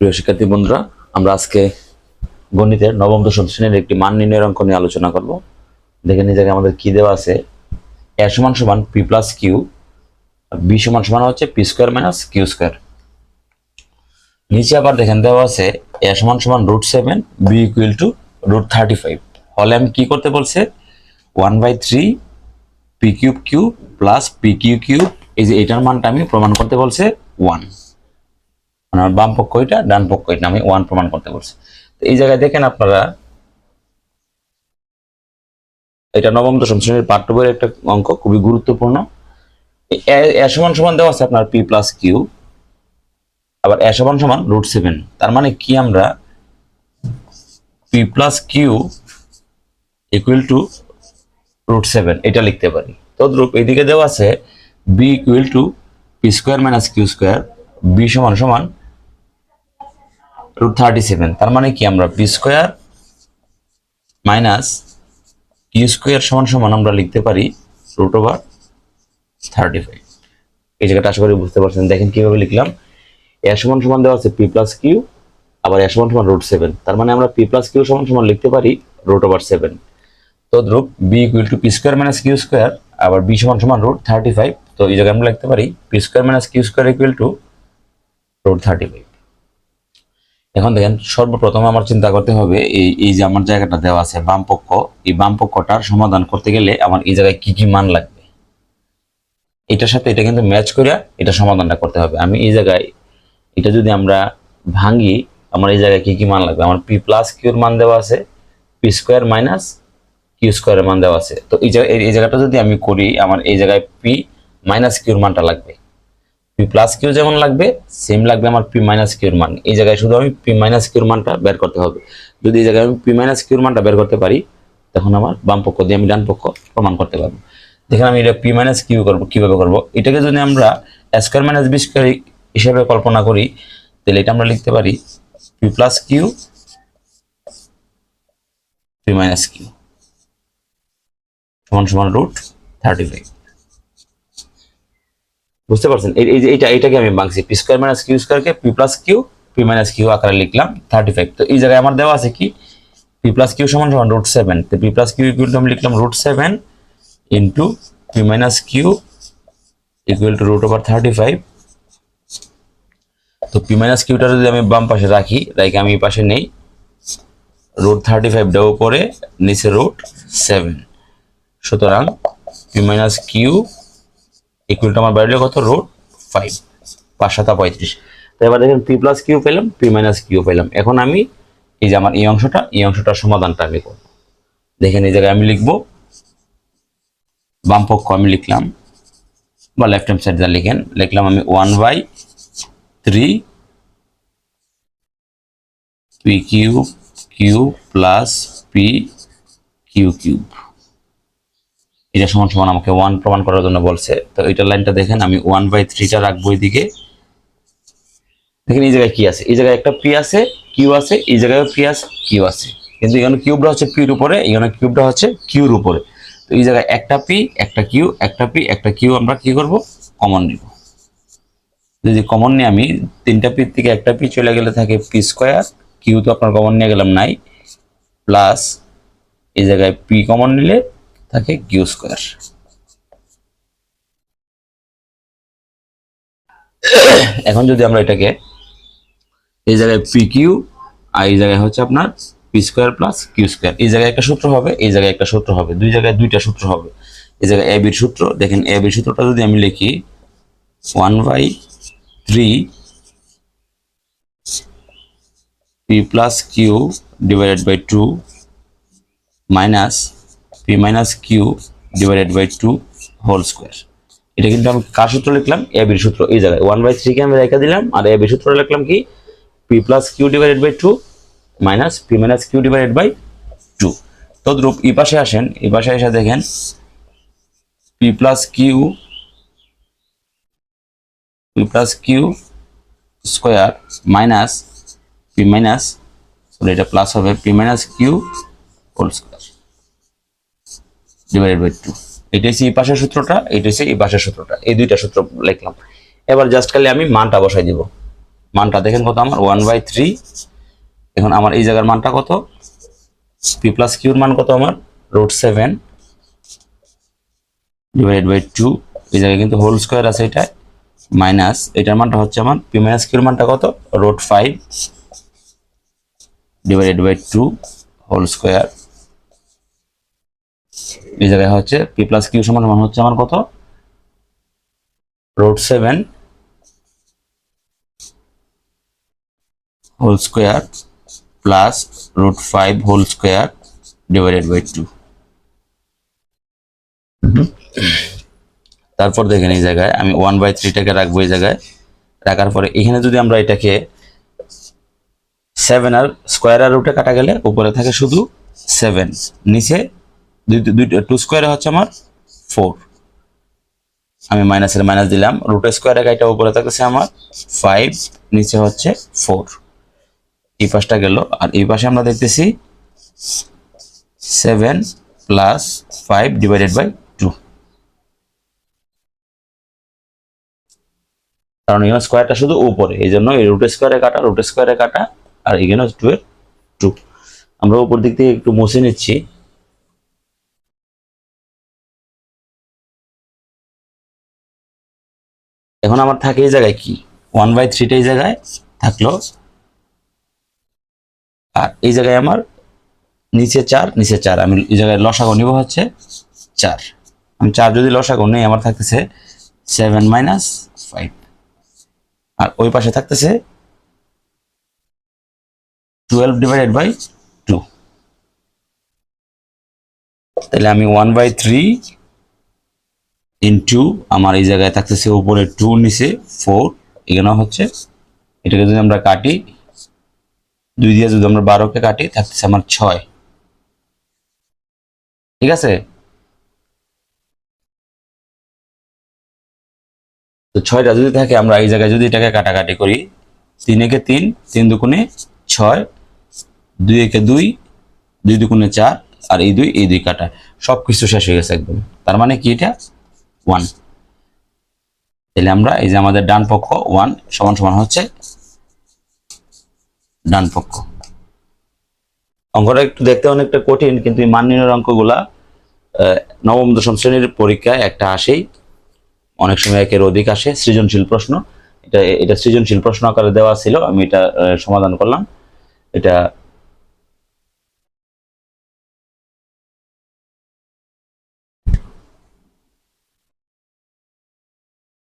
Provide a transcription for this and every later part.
প্রিয় শিক্ষার্থী বন্ধুরা, আমরা আজকে গণিতের নবম দশম শ্রেণির একটি মান নির্ণয়ের অঙ্ক নিয়ে আলোচনা করব। দেখে জায়গায় আমাদের কি দেওয়া আছে। এ সমান সমান পি প্লাস কিউ বি সমান সমান হচ্ছে P square minus Q square. নিচে আবার দেখেন দেওয়া আছে, এ সমান সমান root seven, B equal to root thirty five. হলে আমি কি করতে বলছে? One by three, P cube Q plus P Q Q এই যে এটার মানটা আমি প্রমাণ করতে বলছে ওয়ান। মানে আমার বাম পক্ষ এটা, ডান পক্ষ এটা, আমি ওয়ান প্রমাণ করতে বলছি। তো এই জায়গায় দেখেন আপনারা, এটা নবম, দশম শ্রেণির পাঠ্য বইয়ের একটা অঙ্ক, খুবই গুরুত্বপূর্ণ। এ- সমান সমান দেওয়া আছে আপনার পি প্লাস কিউ আবার এ সমান সমান রুট সেভেন তার মানে কি আমরা P plus Q equal to root seven এটা লিখতে পারি। তদ্রূপ এদিকে দেওয়া আছে B equal to P square minus Q square B সমান সমান রুট থার্টি সেভেন। তার মানে কি? আমরা P square minus Q square সমান সমান আমরা লিখতে পারি রুট ওভার থার্টি ফাইভ। এই জায়গাটা আশা করি বুঝতে পারছেন। দেখেন কীভাবে লিখলাম। এ সমান সমান দেওয়া আছে পি প্লাস কিউ, আবার এ সমান সমান রুট সেভেন। তার মানে আমরা পি প্লাস কিউ সমান সমান লিখতে পারি রুট ওভার সেভেন। তদ্রুপ B equal to P square minus Q square আবার বি সমান সমান রুট থার্টি ফাইভ তো এই জায়গায় আমরা লিখতে পারি P square minus Q square equal to root thirty five এখন দেখেন, সর্বপ্রথম আমার চিন্তা করতে হবে, এই এই যে আমার জায়গাটা দেওয়া আছে বাম পক্ষ এই বাম পক্ষটার সমাধান করতে গেলে আমার এই জায়গায় কি কি মান লাগবে? এটার সাথে এটা কিন্তু ম্যাচ করে এটা সমাধানটা করতে হবে। আমি এই জায়গায়, এটা যদি আমরা ভাঙি, আমার এই জায়গায় কি কি মান লাগবে? আমার পি প্লাস কিউর মান দেওয়া আছে পি স্কোয়ার মাইনাস কিউ স্কোয়ারের মান দেওয়া আছে। তো এই জায়গায়, এই জায়গাটা যদি আমি করি, আমার এই জায়গায় পি মাইনাস কিউর মানটা লাগবে। পি প্লাস কিউ যেমন লাগবে সেম লাগবে আমার পি মাইনাস কিউর মান। এই জায়গায় শুধু আমি পি মাইনাস কিউর মানটা বের করতে হবে। যদি এই জায়গায় আমি পি মাইনাস কিউর মানটা বের করতে পারি, তখন আমার বাম পক্ষ দিয়ে আমি ডান পক্ষ প্রমাণ করতে পারব। দেখেন আমি এটা পি মাইনাস কিউ করব, কীভাবে করব? এটাকে যদি আমরা স্কোয়ার মাইনাস বি স্কোয়ার হিসেবে কল্পনা করি, তাহলে এটা আমরা লিখতে পারি P plus Q P minus Q সমান সমান রুট থার্টি ফাইভ বুঝতে পারছেন? এই যে এইটা এইটাকে আমি ভাঙছি। পি স্কোয়ার মাইনাস কিউ স্কোয়ারকে P plus Q P minus Q আকারে লিখলাম থার্টি ফাইভ তো এই জায়গায় আমার দেওয়া আছে কি? পি প্লাস কিউ সমান সমান রুট সেভেন তো P plus Q equal to আমি লিখলাম root seven into P minus Q equal to root over thirty five তো পি মাইনাস কিউটা যদি আমি বাম পাশে রাখি রাখি আমি এই পাশে নেই রুট থার্টি ফাইভটা উপরে, নিচে রুট সেভেন সুতরাং পি মাইনাস কিউ ইকুয়ালটা আমার বাইরে কত রুট ফাইভ পাঁচ সাতা পঁয়ত্রিশ। তো এবার দেখেন পি প্লাস কিউ পেলাম পি মাইনাস কিউ পেলাম। এখন আমি এই যে আমার এই অংশটা, এই অংশটার সমাধানটা আমি করব। দেখেন এই জায়গায় আমি লিখব, বাম পক্ষ আমি লিখলাম, বা লেফট হ্যান্ড সাইড যা লিখেন, লিখলাম আমি one by three P Q Q plus P Q cube এটা সমান সমান আমাকে ওয়ান প্রমাণ করার জন্য বলছে। তো এইটা লাইনটা দেখেন, আমি ওয়ান বাই থ্রিটা রাখব এদিকে। দেখেন এই জায়গায় কি আছে? এই জায়গায় একটা পি আছে কিউ আছে, এই জায়গায় পি আছে কিউ আছে। কিন্তু এখানে কিউবটা হচ্ছে পির উপরে, এখানে কিউবটা হচ্ছে কিউর উপরে। তো এই জায়গায় একটা পি একটা কিউ একটা পি একটা কিউ আমরা কি করব? কমন নিব। যদি কমন নিয়ে আমি, তিনটা পির থেকে একটা পি চলে গেলে থাকে পি স্কোয়ার কিউ তো আপনার কমন নিয়ে গেলাম নাই প্লাস এই জায়গায় পি কমন নিলে থাকে কিউ স্কোয়ার এখন যদি আমরা এটাকে এই জায়গায় পি কিউ আর এই জায়গায় হচ্ছে আপনার P square plus Q square এই জায়গায় একটা সূত্র হবে, এই জায়গায় একটা সূত্র হবে, দুই জায়গায় দুইটা সূত্র হবে। এই জায়গায় এ বির সূত্র, দেখেন এ বির সূত্রটা যদি আমি লিখি one by three P plus Q divided by two minus P minus Q divided by two whole square এটা কিন্তু আমি কার সূত্র লিখলাম? এ বির সূত্র। এই জায়গায় ওয়ান বাই থ্রিকে আমি রেখে দিলাম, আর এ বির সূত্র লিখলাম কি? P plus Q divided by two minus P minus Q divided by two তদ্রূপ এই পাশে আসেন, এই পাশে এসে দেখেন P plus Q P plus Q square minus P minus এটা প্লাস হবে P minus Q whole square divided by two এটা হচ্ছে এই পাশের সূত্রটা, এটা হচ্ছে এই পাশের সূত্রটা। এই দুইটা সূত্র লিখলাম। এবার জাস্ট খালি আমি মানটা বসাই দিব। মানটা দেখেন কত আমার? ওয়ান বাই থ্রি এখন আমার এই জায়গার মানটা কত? পি প্লাস কিউর মান কত আমার? Root seven divided by two এই জায়গায় কিন্তু হোল স্কোয়ার আছে এটা। মাইনাস এটার মানটা হচ্ছে আমার? পি মাইনাস কিউর মানটা কত? Root five divided by two whole square এই জায়গায় হচ্ছে পি প্লাস কিউ সমান মান হচ্ছে আমার কত? Root seven whole square plus root five whole square divided by two তারপর দেখেন এই জায়গায়, আমি ওয়ান বাই থ্রিটাকে রাখব এই জায়গায়। রাখার পরে এখানে যদি আমরা এটাকে সেভেন আর স্কোয়ার আর রুটে কাটা গেলে উপরে থাকে শুধু সেভেন নিচে দুই দুই টু স্কোয়ারে হচ্ছে আমার ফোর আমি মাইনাসের মাইনাস দিলাম। রুট স্কোয়ারে গাইটা উপরে থাকতেছে আমার ফাইভ নিচে হচ্ছে ফোর এই পাশটা গেল। আর এই পাশে আমরা দেখতেছি seven plus five divided by two কারণ এখানে স্কোয়ারটা শুধু উপরে। এই জন্য এই রুট স্কোয়ারে কাটা রুট স্কোয়ারে কাটা, আর এখানে টু এর টু আমরা উপর দিক থেকে একটু মুছে নিচ্ছি। এখন আমার থাকে এই জায়গায় কি? ওয়ান বাই থ্রিটা এই জায়গায় থাকল। আর এই জায়গায় আমার নিচে চার নিচে চার। আমি এই জায়গায় লসাগু নিব হচ্ছে চার। আমি চার যদি লসাগু নেই, আমার থাকতেছে সেভেন মাইনাস ফাইভ আর ওই পাশে থাকতেছে টুয়েলভ ডিভাইডেড বাই টু তাহলে আমি ওয়ান বাই থ্রি ইন্টু আমার এই জায়গায় থাকতেছে উপরে টু নিচে ফোর এখানে হচ্ছে। এটাকে যদি আমরা কাটি, দুই দিয়ে যদি আমরা বারোকে কাটি, থাকতেছে আমার ছয়। ঠিক আছে? তো ছয়টা যদি থাকে, আমরা এই জায়গায় যদি এটাকে কাটাকাটি করি তিন একে তিন তিন দুগুণে ছয় দুই একে দুই দুই দুগুণে চার, আর এই দুই এই দুই কাটা। সব কিছু শেষ হয়ে গেছে একদম। তার মানে কি এটা? ওয়ান তাহলে আমরা এই যে আমাদের ডান পক্ষ ওয়ান সমান সমান হচ্ছে ডান পক্ষ। অঙ্কটা একটু দেখতে অনেকটা কঠিন, কিন্তু এই মান নির্ণয়ের অঙ্কগুলা নবম, দশম শ্রেণির পরীক্ষায় একটা আসেই। অনেক সময় একের অধিক আসে, সৃজনশীল প্রশ্ন। এটা এটা সৃজনশীল প্রশ্ন আকারে দেওয়া ছিল, আমি এটা সমাধান করলাম। এটা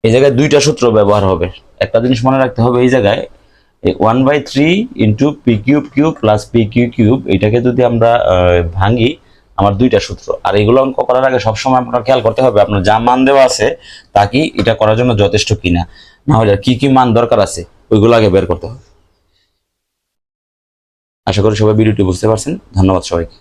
এই জায়গায় দুইটা সূত্র ব্যবহার হবে। একটা জিনিস মনে রাখতে হবে এই জায়গায় one by three into P cube cube plus P Q cube এটাকে যদি আমরা ভাঙি, আমার দুইটা সূত্র। আর এগুলো অঙ্ক করার আগে সবসময় আপনার খেয়াল করতে হবে, আপনার যা মান দেওয়া আছে, তা কি এটা করার জন্য যথেষ্ট কিনা? না হলে কি কি মান দরকার আছে, ওইগুলো আগে বের করতে হবে। আশা করি সবাই ভিডিওটি বুঝতে পারছেন। ধন্যবাদ সবাইকে।